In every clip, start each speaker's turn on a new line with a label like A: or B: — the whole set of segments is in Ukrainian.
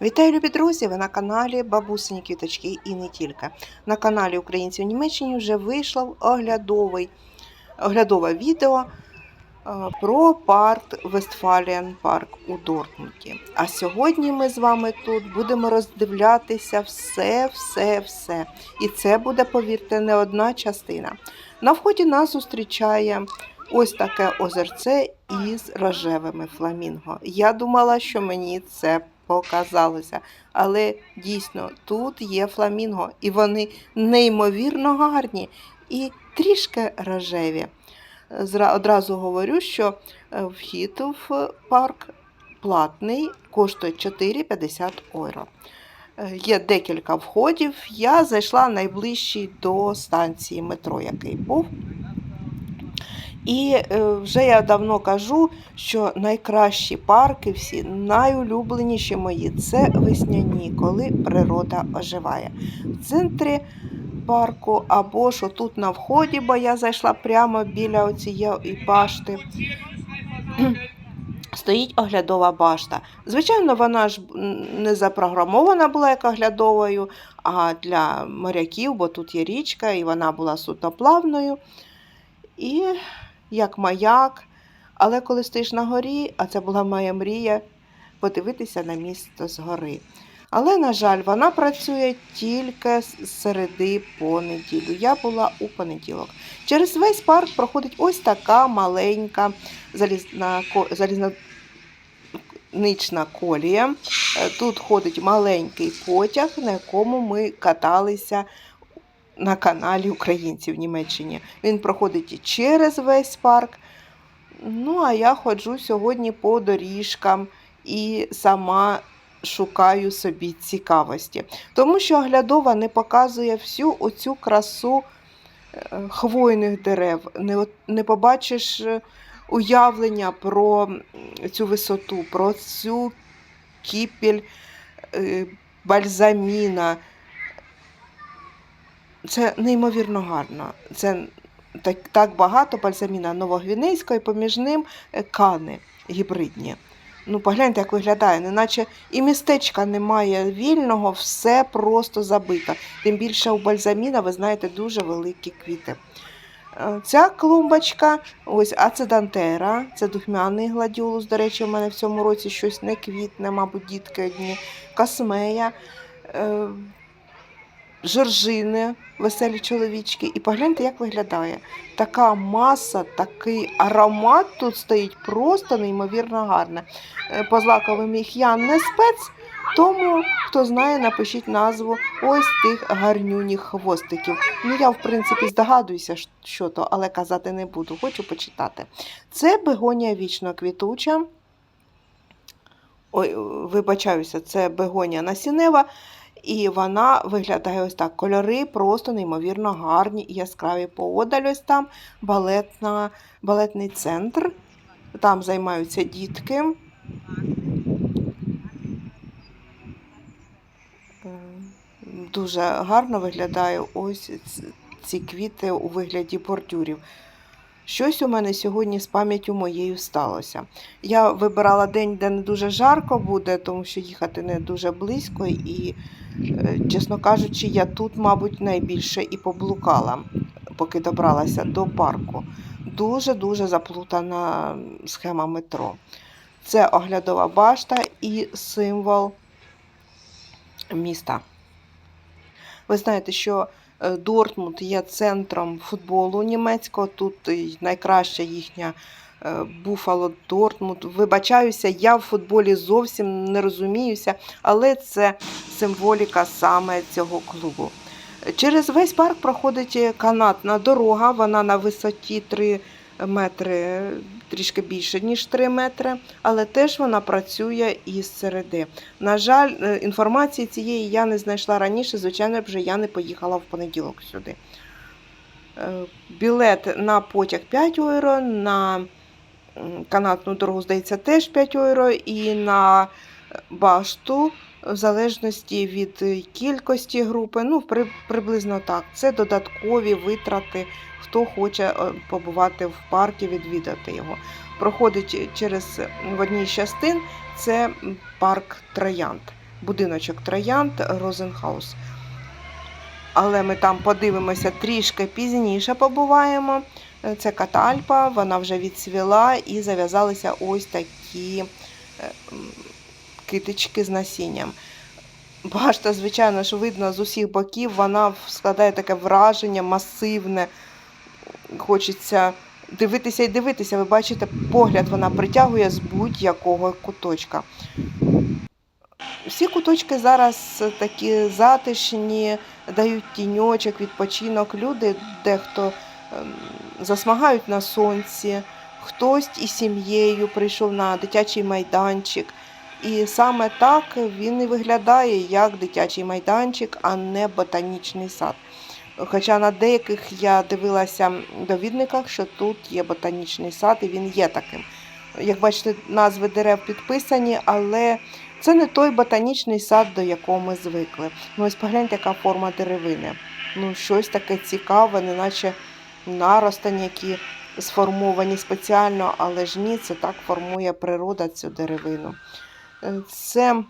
A: Вітаю, любі друзі! Ви на каналі Бабусині Квіточки і не тільки. На каналі Українців в Німеччині вже вийшло оглядовий, оглядове відео е, про парк Вестфаліан Парк у Дортмунді. А сьогодні ми з вами тут будемо роздивлятися все, все, все. І це буде, повірте, не одна частина. На вході нас зустрічає ось таке озерце із рожевими фламінго. Я думала, що мені це показалося. Але дійсно тут є фламінго, і вони неймовірно гарні і трішки рожеві. Одразу говорю, що е, вхід в парк платний, коштує 4,50 євро. Е, Є декілька входів. Я зайшла найближчий до станції метро, який був. І е, вже я давно кажу, що найкращі парки, всі найулюбленіші мої це весняні, коли природа оживає. В центрі парку або ж тут на вході, бо я зайшла прямо біля цієї башти. Стоїть оглядова башта. Звичайно, вона ж не запрограмована була як оглядовою, а для моряків, бо тут є річка, і вона була судноплавною. І як маяк. Але коли стоїш на горі, а це була моя мрія, подивитися на місто згори. Але, на жаль, вона працює тільки з середи по неділю. Я була у понеділок. Через весь парк проходить ось така маленька залізна, залізнична колія. Тут ходить маленький потяг, на якому ми каталися на каналі українців в Німеччині. Він проходить і через весь парк. Ну, а я ходжу сьогодні по доріжкам і сама шукаю собі цікавості. Тому що оглядова не показує всю оцю красу е, хвойних дерев. Не, не побачиш е, уявлення про цю висоту, про цю кіпіль е, бальзаміна. Це неймовірно гарно. Це так, так багато бальзаміна новогвінейського, і поміж ним е, кани гібридні. Ну, погляньте, як виглядає, неначе і містечка немає вільного, все просто забито. Тим більше у бальзаміна, ви знаєте, дуже великі квіти. Е, Ця клумбочка, ось ацидантера, це духмяний гладіолус. До речі, у мене в цьому році щось не квітне, мабуть, дітки одні. Космея, е, жоржини, веселі чоловічки. І погляньте, як виглядає. Така маса, такий аромат тут стоїть просто неймовірно гарне. Е, По злаковим їх я не спец, тому хто знає, напишіть назву ось тих гарнюніх хвостиків. Ну, я, в принципі, здогадуюся, що то, але казати не буду, хочу почитати. Це бегонія вічно квітуча. Ой, вибачаюся, це бегонія насінева. І вона виглядає ось так. Кольори просто неймовірно гарні яскраві. Поодаль ось там балетна, балетний центр. Там займаються дітки. Дуже гарно виглядає ось ці квіти у вигляді бордюрів. Щось у мене сьогодні з пам'яттю моєю сталося. Я вибирала день, де не дуже жарко буде, тому що їхати не дуже близько, і, чесно кажучи, я тут, мабуть, найбільше і поблукала, поки добралася до парку. Дуже-дуже заплутана схема метро. Це оглядова башта і символ міста. Ви знаєте, що е, Дортмунд є центром футболу німецького. Тут найкраща їхня е, Буфало Дортмунд. Вибачаюся, я в футболі зовсім не розуміюся, але це символіка саме цього клубу. Через весь парк проходить е, канатна дорога, вона на висоті 3 метри, трішки більше, ніж 3 метри, але теж вона працює із середи. На жаль, е, інформації цієї я не знайшла раніше, звичайно, вже я не поїхала в понеділок сюди. Е, Білет на потяг 5 євро, на канатну дорогу, здається, теж 5 євро, і на башту, в залежності від е, кількості групи, ну, при, приблизно так. Це додаткові витрати, хто хоче е, побувати в парку, відвідати його. Проходить через в одній з частин це парк Троянд. будиночок Троянд Розенхаус. Але ми там подивимося трішки пізніше побуваємо. Е, Це катальпа, вона вже відцвіла і зав'язалися ось такі е, китички з насінням. Башта, звичайно ж, видно з усіх боків, вона складає таке враження масивне. Хочеться дивитися і дивитися. Ви бачите, погляд вона притягує з будь-якого куточка. Всі куточки зараз такі затишні, дають тіньочок, відпочинок. Люди дехто ем, засмагають на сонці, хтось із сім'єю прийшов на дитячий майданчик. І саме так він і виглядає як дитячий майданчик, а не ботанічний сад. Хоча на деяких я дивилася довідниках, що тут є ботанічний сад, і він є таким. Як бачите, назви дерев підписані, але це не той ботанічний сад, до якого ми звикли. Ну ось погляньте, яка форма деревини. Ну, щось таке цікаве, неначе наростань, які сформовані спеціально, але ж ні, це так формує природа цю деревину. Е, Це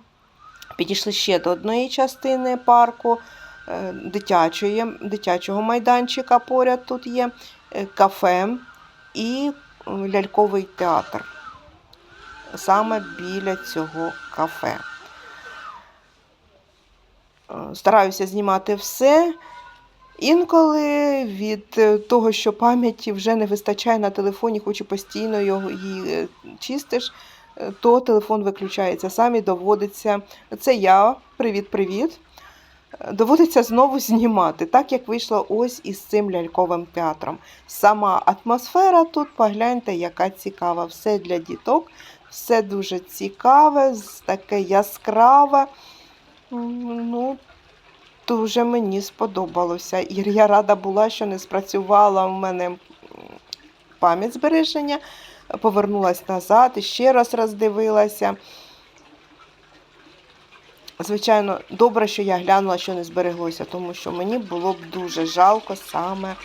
A: підійшли ще до одної частини парку, е, дитячої, дитячого майданчика поряд тут є, е, кафе і ляльковий театр. Саме біля цього кафе. Стараюся знімати все. Інколи від того, що пам'яті вже не вистачає на телефоні, хоч і постійно її чистиш, то телефон виключається. Самі доводиться. Це я, привіт-привіт. Е, Доводиться знову знімати, так як вийшло ось із цим ляльковим театром. Сама атмосфера тут, погляньте, яка цікава. Все для діток, все дуже цікаве, таке яскраве. Ну, дуже мені сподобалося. І я рада була, що не спрацювала у мене пам'ять збереження. Повернулась назад і ще раз роздивилася. Звичайно, добре, що я глянула, що не збереглося, тому що мені було б дуже жалко саме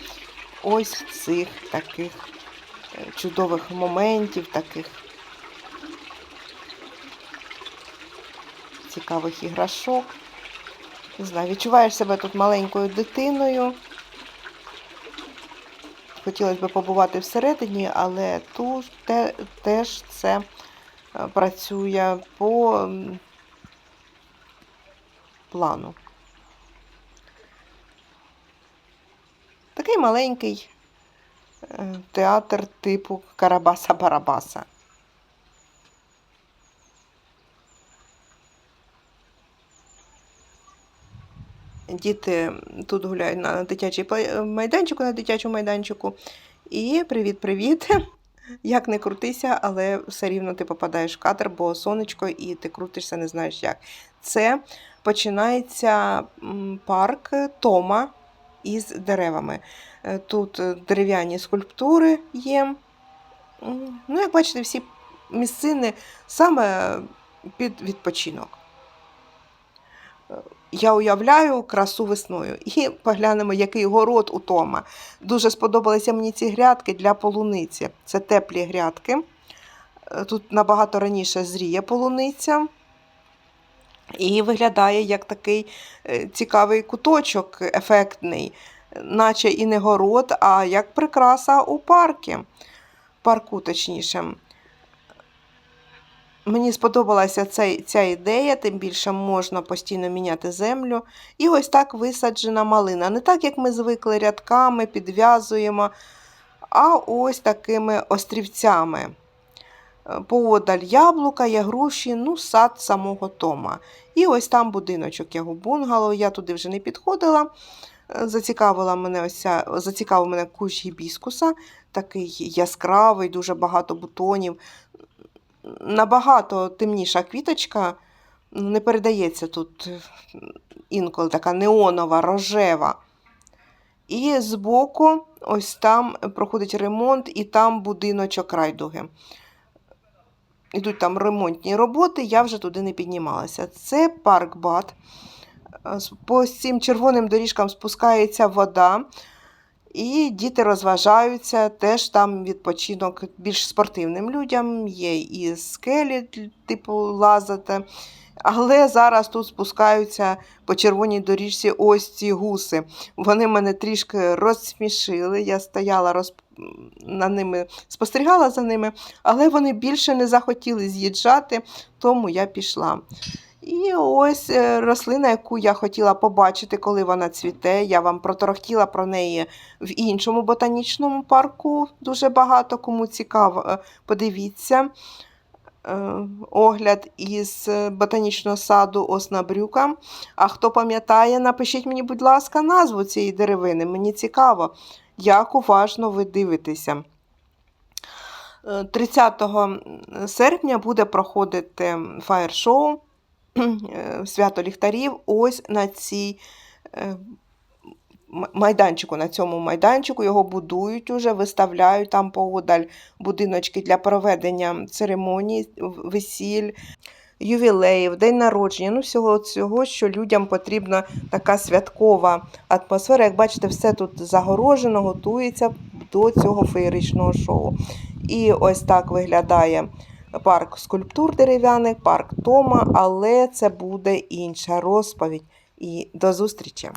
A: ось цих таких е, чудових моментів, таких цікавих іграшок. Не знаю, відчуваєш себе тут маленькою дитиною. Хотілося б побувати всередині, але тут те, теж це е, працює по плану. Такий маленький е, театр типу Карабаса-Барабаса. Діти тут гуляють на дитячий плей- майданчику, на дитячому майданчику. І привіт-привіт. Як не крутися, але все рівно ти попадаєш в кадр, бо сонечко, і ти крутишся, не знаєш як. Це починається парк Тома із деревами. Е, Тут е, дерев'яні скульптури є. Ну, як бачите, всі місцини саме під відпочинок. Я уявляю красу весною. І поглянемо, який город у Тома. Дуже сподобалися мені ці грядки для полуниці. Це теплі грядки. Е, Тут набагато раніше зріє полуниця. І виглядає як такий е, цікавий куточок, ефектний, наче і не город, а як прикраса у парку. Парку, точніше. Мені сподобалася ця, ця ідея, тим більше можна постійно міняти землю. І ось так висаджена малина. Не так, як ми звикли рядками, підв'язуємо, а ось такими острівцями. Е, Поодаль яблука, є груші, ну, сад самого Тома. І ось там будиночок його бунгало. Я туди вже не підходила. Е, Зацікавила мене ось зацікавив мене кущ гібіскуса, такий яскравий, дуже багато бутонів. Набагато темніша квіточка, ну, не передається тут е, інколи така неонова, рожева. І збоку, ось там проходить ремонт, і там будиночок райдуги. Ідуть там ремонтні роботи, я вже туди не піднімалася. Це парк Бат. Е, По цим червоним доріжкам спускається вода, і діти розважаються. Теж там відпочинок більш спортивним людям. Є і скелі, типу лазати, Але зараз тут спускаються по червоній доріжці ось ці гуси. Вони мене трішки розсмішили. Я стояла роз... на ними, спостерігала за ними, але вони більше не захотіли з'їжджати, тому я пішла. І ось е, рослина, яку я хотіла побачити, коли вона цвіте. Я вам проторохтіла про неї в іншому ботанічному парку. Дуже багато кому цікаво. е, Подивіться е, огляд із ботанічного саду Оснабрюка. А хто пам'ятає, напишіть мені, будь ласка, назву цієї деревини. Мені цікаво, як уважно ви дивитеся. Е, 30 серпня буде проходити фаєр-шоу свято ліхтарів ось на цій е, майданчику. На цьому майданчику його будують уже, виставляють там поодаль будиночки для проведення церемоній, весіль, ювілеїв, день народження. Ну, всього цього, що людям потрібна така святкова атмосфера. Як бачите, все тут загорожено, готується до цього феєричного шоу. І ось так виглядає парк скульптур дерев'яних, парк Тома, але це буде інша розповідь. І до зустрічі!